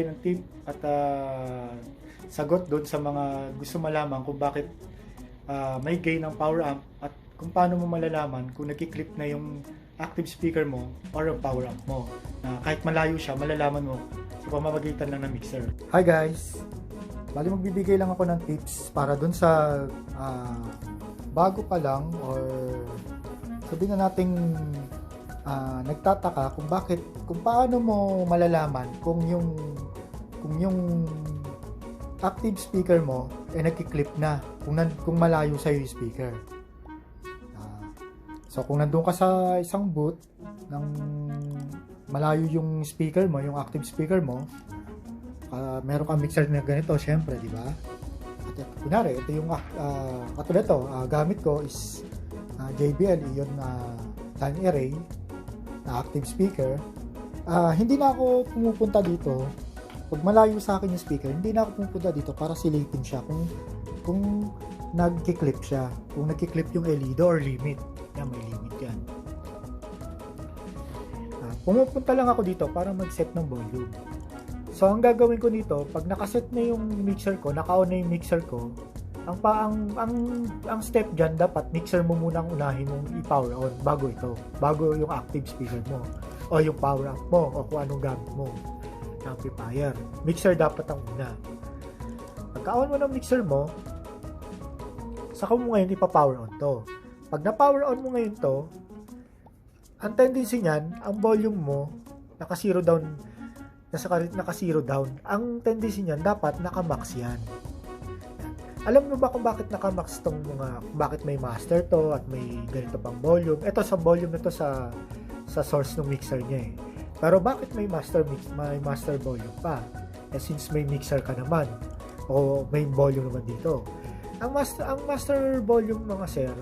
ng tip at ah, sagot doon sa mga gusto malaman kung bakit ah, may gain ng power amp at kung paano mo malalaman kung nagki-clip na yung active speaker mo or yung power amp mo. Na kahit malayo siya, malalaman mo sa pamamagitan lang ng mixer. Hi guys! Bali magbibigay lang ako ng tips para doon sa ah, bago pa lang or sabihin na nating ah, nagtataka kung bakit kung paano mo malalaman kung yung kung yung active speaker mo eh nagki-clip na kung nan, kung malayo sa yung speaker. Ah, so kung nandoon ka sa isang booth ng malayo yung speaker mo, yung active speaker mo, ah, meron kang mixer na ganito, syempre, di ba? At kunwari, ito yung ah, katulad to, ah, gamit ko is ah, JBL iyon na line array na active speaker. Ah, hindi na ako pumupunta dito pag malayo sa akin yung speaker, hindi na ako pumupunta dito para silipin siya kung kung nagki-clip siya. Kung nagki-clip yung LED or limit. Yan, may limit yan. Ah, pumupunta lang ako dito para mag-set ng volume. So, ang gagawin ko dito, pag nakaset na yung mixer ko, naka-on na yung mixer ko, ang pa ang ang ang step diyan dapat mixer mo muna ang unahin mong i-power on bago ito, bago yung active speaker mo o yung power amp mo o kung anong gamit mo amplifier. Mixer dapat ang una. Pagka-on mo ng mixer mo, saka mo ngayon ipa-power on to. Pag na-power on mo ngayon to, ang tendency niyan, ang volume mo, naka-zero down, nasa naka-zero down. Ang tendency niyan, dapat naka-max yan. Alam mo ba kung bakit naka-max tong mga, bakit may master to at may ganito pang volume? Ito sa volume na to sa sa source ng mixer niya eh. Pero bakit may master mix, may master volume pa? Eh, since may mixer ka naman o may volume naman dito. Ang master ang master volume mga sir,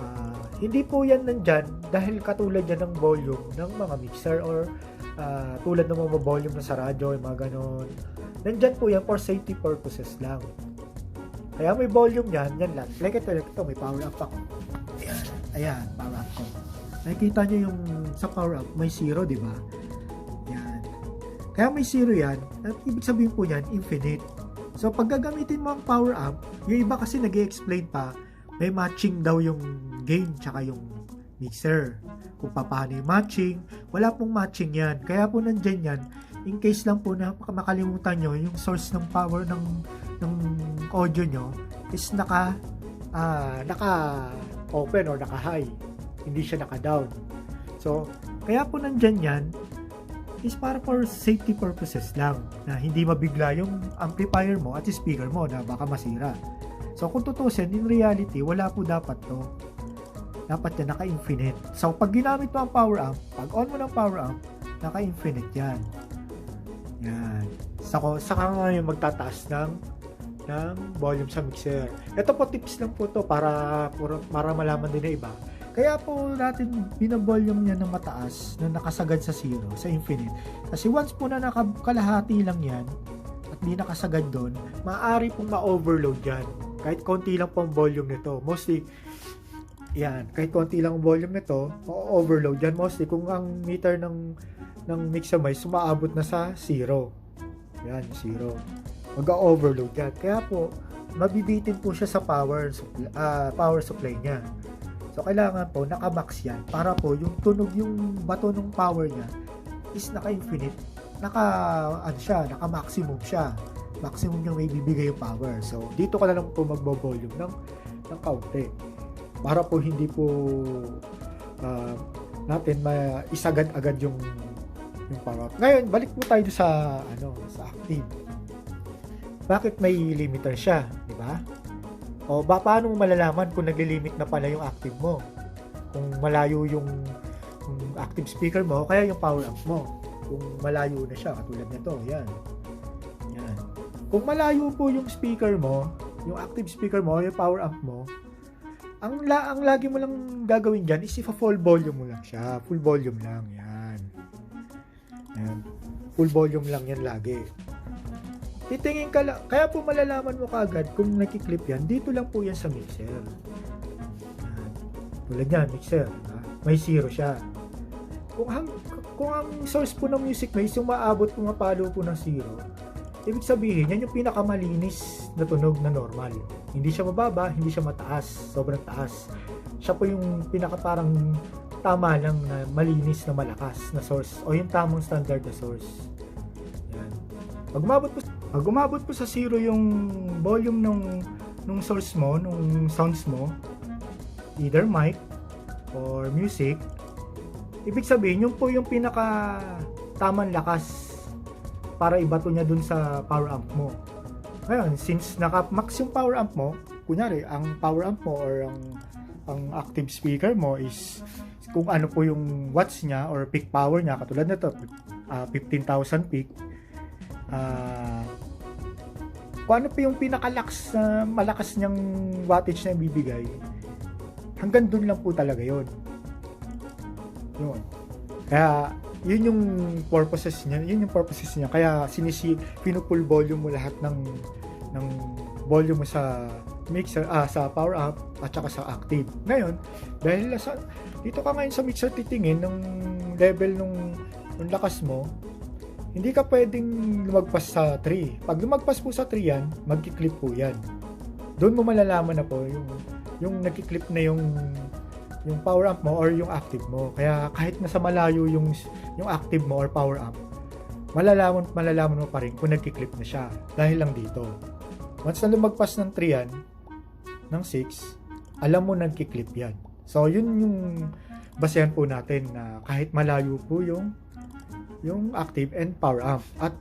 ah, hindi po 'yan nandyan dahil katulad yan ng volume ng mga mixer or ah, tulad ng mga volume na sa radyo, yung mga ganon. Nandyan po yan for safety purposes lang. Kaya may volume yan, yan lang. Like ito, ito, may power up ako. Ayan, ayan, power up ko. Nakikita nyo yung sa power up, may zero, di ba? Yan. Kaya may zero yan, at ibig sabihin po yan, infinite. So, pag gagamitin mo ang power up, yung iba kasi nag explain pa, may matching daw yung gain tsaka yung mixer. Kung paano yung matching, wala pong matching yan. Kaya po nandyan yan, in case lang po na makalimutan nyo, yung source ng power ng, ng audio nyo is naka, ah, naka open or naka high hindi siya naka-down. So, kaya po nandyan yan is para for safety purposes lang na hindi mabigla yung amplifier mo at speaker mo na baka masira. So, kung tutusin, in reality, wala po dapat to. Dapat yan naka-infinite. So, pag ginamit mo ang power amp, pag on mo ng power amp, naka-infinite yan. Yan. Saka, saka nga yung magtataas ng ng volume sa mixer. Ito po tips lang po to para para malaman din na iba. Kaya po natin binavolume niya ng mataas na nakasagad sa zero, sa infinite. Kasi once po na nakakalahati lang yan at di nakasagad doon, maaari pong ma-overload yan. Kahit konti lang po ang volume nito. Mostly, yan, kahit konti lang ang volume nito, ma-overload yan. Mostly, kung ang meter ng, ng mixer may sumaabot na sa zero. Yan, zero. Mag-overload yan. Kaya po, mabibitin po siya sa power, uh, power supply niya. So, kailangan po, naka-max yan para po yung tunog yung bato ng power niya is naka-infinite. Naka, ano siya, naka-maximum siya. Maximum yung may bibigay yung power. So, dito ka na lang po magbo-volume ng, ng kaunti. Para po hindi po uh, natin maisagad-agad yung yung power. Ngayon, balik po tayo sa ano, sa active. Bakit may limiter siya, di ba? O ba, paano mo malalaman kung naglilimit na pala yung active mo? Kung malayo yung, yung active speaker mo, kaya yung power amp mo. Kung malayo na siya, katulad nito, yan. Yan. Kung malayo po yung speaker mo, yung active speaker mo, yung power amp mo, ang, la, ang lagi mo lang gagawin dyan is if full volume mo lang siya. Full volume lang, yan. Yan. Full volume lang yan lagi titingin ka lang, kaya po malalaman mo kagad kung nakiklip yan, dito lang po yan sa mixer. Yan. Tulad yan, mixer. Ha? May zero siya. Kung, hang, kung ang source po ng music mo is yung maabot pumapalo po ng zero, ibig sabihin, yan yung pinakamalinis na tunog na normal. Hindi siya mababa, hindi siya mataas, sobrang taas. Siya po yung pinaka parang tama lang na malinis na malakas na source o yung tamang standard na source. Yan. Pag umabot po, pag umabot po sa zero yung volume nung nung source mo, nung sounds mo, either mic or music, ibig sabihin yun po yung pinaka tamang lakas para ibato niya dun sa power amp mo. Ngayon, since naka-max yung power amp mo, kunyari, ang power amp mo or ang ang active speaker mo is kung ano po yung watts niya or peak power niya, katulad nito, ah, 15,000 peak, ah, kung ano po yung pinakalakas na malakas niyang wattage na ibibigay, hanggang dun lang po talaga yon yun. Kaya, yun yung purposes niya, yun yung purposes niya. Kaya sinisi pinupull volume mo lahat ng ng volume mo sa mixer ah sa power up at saka sa active. Ngayon, dahil sa dito ka ngayon sa mixer titingin ng level nung, nung lakas mo, hindi ka pwedeng lumagpas sa 3. Pag lumagpas po sa 3 yan, magki-clip po yan. Doon mo malalaman na po yung yung nagki-clip na yung yung power amp mo or yung active mo. Kaya kahit nasa malayo yung yung active mo or power amp, malalaman malalaman mo pa rin kung nagki-clip na siya dahil lang dito. Once na lumagpas ng 3 yan, ng 6, alam mo nagki-clip yan. So yun yung basehan po natin na kahit malayo po yung yung active and power amp at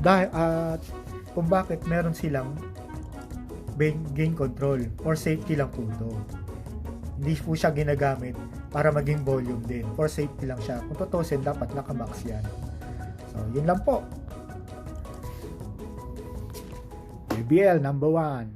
dahil at kung bakit meron silang gain, control for safety lang po ito hindi po siya ginagamit para maging volume din. For safety lang siya. Kung tutusin, dapat nakamax yan. So, yun lang po. BBL number 1.